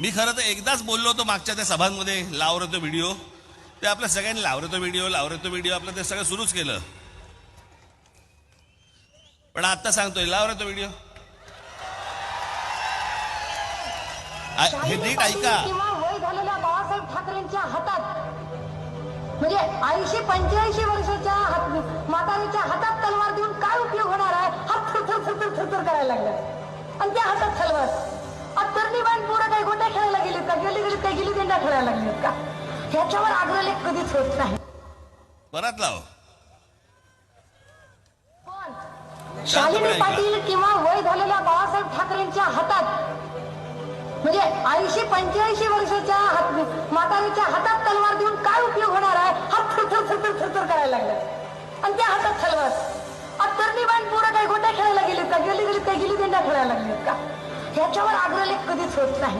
मी खरं तर एकदाच बोललो होतो मागच्या त्या सभांमध्ये लावर तो व्हिडिओ ते आपल्या सगळ्यांनी लावरे तो व्हिडिओ लावरे तो व्हिडिओ आपलं ते सगळं सुरूच केलं. पण आता सांगतोय लावरे तो व्हिडिओ हे नीट ऐका. वय झालेल्या बाळासाहेब ठाकरेंच्या हातात म्हणजे ऐंशी पंच्याऐंशी वर्षाच्या हात म्हातारीच्या हातात तलवार देऊन काय उपयोग होणार आहे? हात थरथर थरथर थरथर करायला लागला. आणि त्या हातात तलवार. गेली गेली गेली देंडा खेळायला का? ह्याच्यावर कधीच होत नाही. परत लाव शालिनी पाटील किंवा वय झालेल्या बाळासाहेब ठाकरेंच्या हातात म्हणजे ऐंशी पंच्याऐंशी वर्षाच्या हात म्हातारीच्या हातात तलवार देऊन काय उपयोग होणार आहे? हात थरथर थरथर थरथर करायला लागला. आणि त्या हातात तलवार. आज तरणी बाण पोरं काही गोट्या खेळायला गेलीत का? गेली गेली काय गेली देंडा खेळायला लागलीत का? ह्याच्यावर अग्रलेख कधीच होत नाही.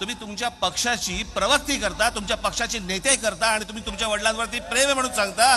तुम्ही तुमच्या पक्षाची प्रवक्ती करता तुमच्या पक्षाचे नेते करता आणि तुम्ही तुमच्या वडिलांवरती प्रेम म्हणून सांगता